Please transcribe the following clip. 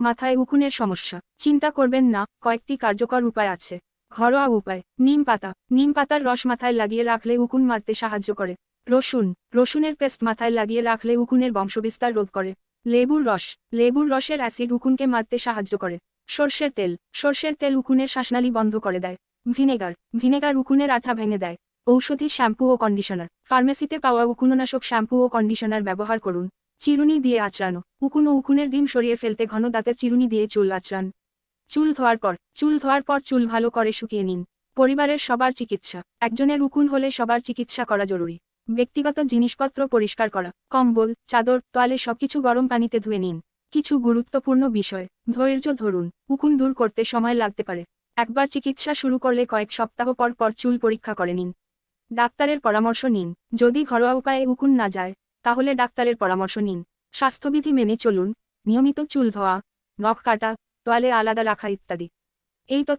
মাথায় উকুনের সমস্যা। চিন্তা করবেন না, কয়েকটি কার্যকর উপায় আছে। ঘরোয়া উপায়, নিম পাতা। নিম পাতার রস মাথায় লাগিয়ে রাখলে উকুন মারতে সাহায্য করে। রসুন, রসুনের পেস্ট মাথায় লাগিয়ে রাখলে উকুনের বংশবিস্তার রোধ করে। লেবুর রস, লেবুর রসের অ্যাসিড উকুনকে মারতে সাহায্য করে। সর্ষের তেল সর্ষের তেল উকুনের শ্বাসনালী বন্ধ করে দেয়। ভিনেগার ভিনেগার উকুনের আঠা ভেঙে দেয়। ঔষধি শ্যাম্পু ও কন্ডিশনার। ফার্মেসিতে পাওয়া উকুননাশক শ্যাম্পু ও কন্ডিশনার ব্যবহার করুন। চিরুনি দিয়ে আঁচড়ানো। উকুন ও উকুনের ডিম সরিয়ে ফেলতে ঘন দাঁতের চিরুনি দিয়ে চুল আঁচড়ান। চুল ধোয়ার পর, চুল ধোয়ার পর চুল ভালো করে শুকিয়ে নিন। পরিবারের সবার চিকিৎসা। একজনের উকুন হলে সবার চিকিৎসা করা জরুরি। ব্যক্তিগত জিনিসপত্র পরিষ্কার করা। কম্বল, চাদর, তোয়ালে সবকিছু গরম পানিতে ধুয়ে নিন। কিছু গুরুত্বপূর্ণ বিষয়। ধৈর্য ধরুন। উকুন দূর করতে সময় লাগতে পারে। একবার চিকিৎসা শুরু করলে কয়েক সপ্তাহ পর পর চুল পরীক্ষা করে নিন। ডাক্তারের পরামর্শ নিন। যদি ঘরোয়া উপায়ে উকুন না যায় তাহলে ডাক্তারের পরামর্শ নিন। স্বাস্থ্যবিধি মেনে চলুন। নিয়মিত চুল ধোয়া, নখ কাটা, তোয়ালে আলাদা রাখা ইত্যাদি। এই তথ্য